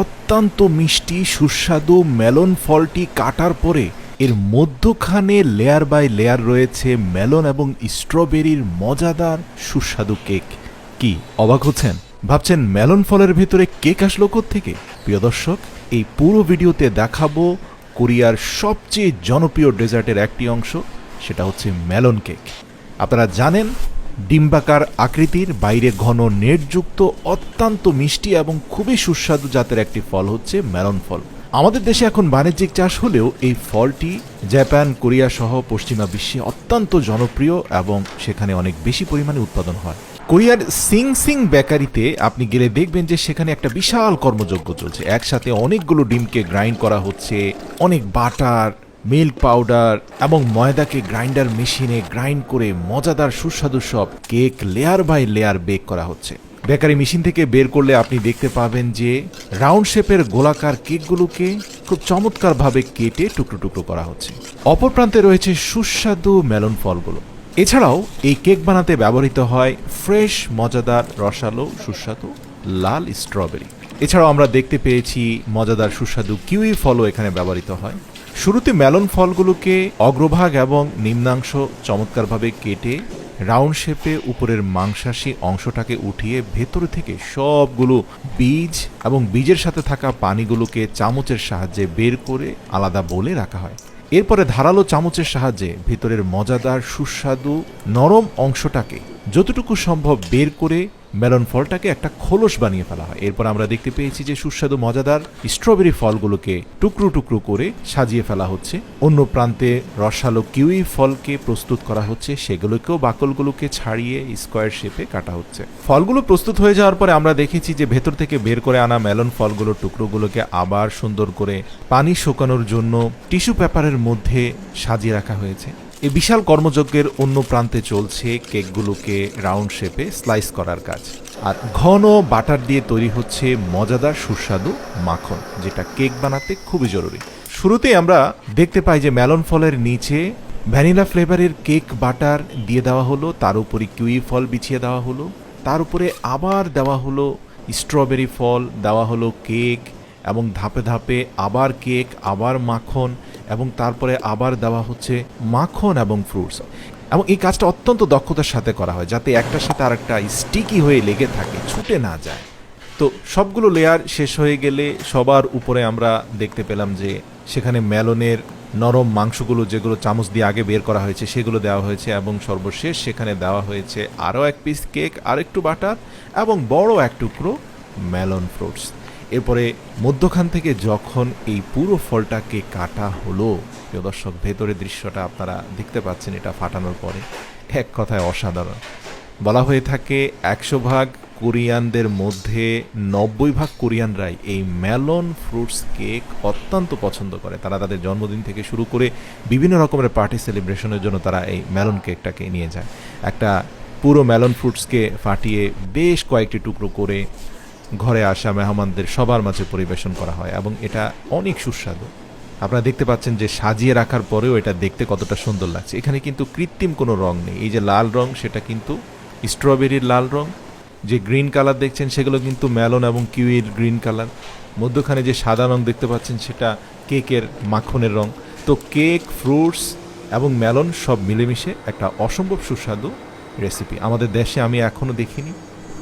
অত্যন্ত মিষ্টি, সুস্বাদু, মেলন ফলটি কাটার পরে এর মধ্যখানে লেয়ার বাই লেয়ার রয়েছে মেলন এবং স্ট্রবেরির মজাদার সুস্বাদু কেক। কি, অবাক হচ্ছেন? ভাবছেন মেলন ফলের ভিতরে কেক আসলো থেকে প্রিয় দর্শক, এই পুরো ভিডিওতে দেখাবো কোরিয়ার সবচেয়ে জনপ্রিয় ডেজার্টের একটি অংশ, সেটা হচ্ছে মেলন কেক। আপনারা জানেন ডিম্বাকার আকৃতির বাইরে ঘন নেটযুক্ত, অত্যন্ত মিষ্টি এবং খুবই সুস্বাদু জাতের একটি ফল হচ্ছে মেলন ফল। আমাদের দেশে এখন বাণিজ্যিক চাষ হলেও এই ফলটি জাপান, কোরিয়া সহ পশ্চিমা বিশ্বে অত্যন্ত জনপ্রিয় এবং সেখানে অনেক বেশি পরিমাণে উৎপাদন হয়। কোরিয়ার সিং সিং বেকারিতে আপনি গেলে দেখবেন যে সেখানে একটা বিশাল কর্মযজ্ঞ চলছে। একসাথে অনেকগুলো ডিমকে গ্রাইন্ড করা হচ্ছে, অনেক বাটার মিল্ক পাউডার এবং ময়দাকে গ্রাইন্ডার মেশিনে গ্রাইন্ড করে মজাদার সুস্বাদু সব cake layer by layer bake করা হচ্ছে। বেকারি মেশিন থেকে বের করলে আপনি দেখতে পাবেন যে রাউন্ড শেপের গোলাকার কেকগুলোকে খুব চমৎকারভাবে কেটে টুকরো টুকরো করা হচ্ছে। অপর প্রান্তে রয়েছে সুস্বাদু মেলন ফলগুলো। এছাড়াও এই কেক বানাতে ব্যবহৃত হয় ফ্রেশ, মজাদার, রসালো, সুস্বাদু লাল স্ট্রবেরি। এছাড়াও আমরা দেখতে পেয়েছি মজাদার সুস্বাদু কিউই ফলও এখানে ব্যবহৃত হয়। শুরুতে মেলন ফলগুলোকে অগ্রভাগ এবং নিম্নাংশ চমৎকারভাবে কেটে রাউন্ড শেপে উপরের মাংসাশী অংশটাকে উঠিয়ে ভেতর থেকে সবগুলো বীজ এবং বীজের সাথে থাকা পানিগুলোকে চামচের সাহায্যে বের করে আলাদা বলে রাখা হয়। এরপরে ধারালো চামচের সাহায্যে ভিতরের মজাদার সুস্বাদু নরম অংশটাকে যতটুকু সম্ভব বের করে মেলন ফলটাকে একটা খোলস বানিয়ে ফেলা হয়। এরপর আমরা দেখতে পেয়েছি যে সুস্বাদু, মজাদার স্ট্রবেরি ফলগুলোকে টুকরো টুকরো করে সাজিয়ে ফেলা হচ্ছে। অন্য প্রান্তে রসালো কিউই ফলকে প্রস্তুত করা হচ্ছে। সেগুলোকেও বাকলগুলোকে ছাড়িয়ে স্কোয়ার শেপে কাটা হচ্ছে। ফলগুলো প্রস্তুত হয়ে যাওয়ার পরে আমরা দেখেছি যে ভেতর থেকে বের করে আনা মেলন ফলগুলোর টুকরোগুলোকে আবার সুন্দর করে পানি শুকানোর জন্য টিস্যু পেপারের মধ্যে সাজিয়ে রাখা হয়েছে। এই বিশাল কর্মযজ্ঞের অন্য প্রান্তে চলছে কেকগুলোকে রাউন্ড শেপে স্লাইস করার কাজ। আর ঘন বাটার দিয়ে তৈরি হচ্ছে মজাদার সুস্বাদু মাখন, যেটা কেক বানাতে খুবই জরুরি। শুরুতে আমরা দেখতে পাই যে মেলন ফলের নিচে ভ্যানিলা ফ্লেভারের কেক বাটার দিয়ে দেওয়া হলো, তার উপরে কিউই ফল বিছিয়ে দেওয়া হলো, তার উপরে আবার দেওয়া হলো স্ট্রবেরি ফল, দেওয়া হলো কেক এবং ধাপে ধাপে আবার কেক, আবার মাখন এবং তারপরে আবার দেওয়া হচ্ছে মাখন এবং ফ্রুটস এবং এই কাজটা অত্যন্ত দক্ষতার সাথে করা হয় যাতে একটার সাথে আরেকটা স্টিকি হয়ে লেগে থাকে, ছুটে না যায়। তো সবগুলো লেয়ার শেষ হয়ে গেলে সবার উপরে আমরা দেখতে পেলাম যে সেখানে মেলনের নরম মাংসগুলো যেগুলো চামচ দিয়ে আগে বের করা হয়েছে সেগুলো দেওয়া হয়েছে এবং সর্বশেষ সেখানে দেওয়া হয়েছে আরও এক পিস কেক আর একটু বাটার এবং বড় এক টুকরো মেলন ফ্রুটস এরপরে মধ্যখান থেকে যখন এই পুরো ফলটাকে কাটা হলো, প্রিয় দর্শক, ভেতরের দৃশ্যটা আপনারা দেখতে পাচ্ছেন এটা ফাটানোর পরে। এক কথায় অসাধারণ। বলা হয়ে থাকে একশো ভাগ কোরিয়ানদের মধ্যে নব্বই ভাগ কোরিয়ানরাই এই মেলন ফ্রুটস কেক অত্যন্ত পছন্দ করে। তারা তাদের জন্মদিন থেকে শুরু করে বিভিন্ন রকমের পার্টি সেলিব্রেশনের জন্য তারা এই মেলন কেকটাকে নিয়ে যায়। একটা পুরো মেলন ফ্রুটসকে ফাটিয়ে বেশ কয়েকটি টুকরো করে ঘরে আসা মেহমানদের সবার মাঝে পরিবেশন করা হয় এবং এটা অনেক সুস্বাদু। আপনারা দেখতে পাচ্ছেন যে সাজিয়ে রাখার পরেও এটা দেখতে কতটা সুন্দর লাগছে। এখানে কিন্তু কৃত্রিম কোনো রং নেই। এই যে লাল রং, সেটা কিন্তু স্ট্রবেরির লাল রং। যে গ্রিন কালার দেখছেন, সেগুলো কিন্তু মেলন এবং কিউইর গ্রিন কালার। মধ্যখানে যে সাদা রং দেখতে পাচ্ছেন, সেটা কেকের মাখনের রং। তো কেক, ফ্রুটস এবং মেলন সব মিলেমিশে একটা অসম্ভব সুস্বাদু রেসিপি। আমাদের দেশে আমি এখনও দেখিনি।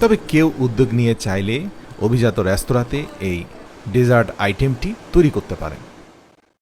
তবে কেউ উদ্যোগ নিয়ে চাইলে অভিজাত রেস্তোরাঁতে এই ডেজার্ট আইটেমটি তৈরি করতে পারেন।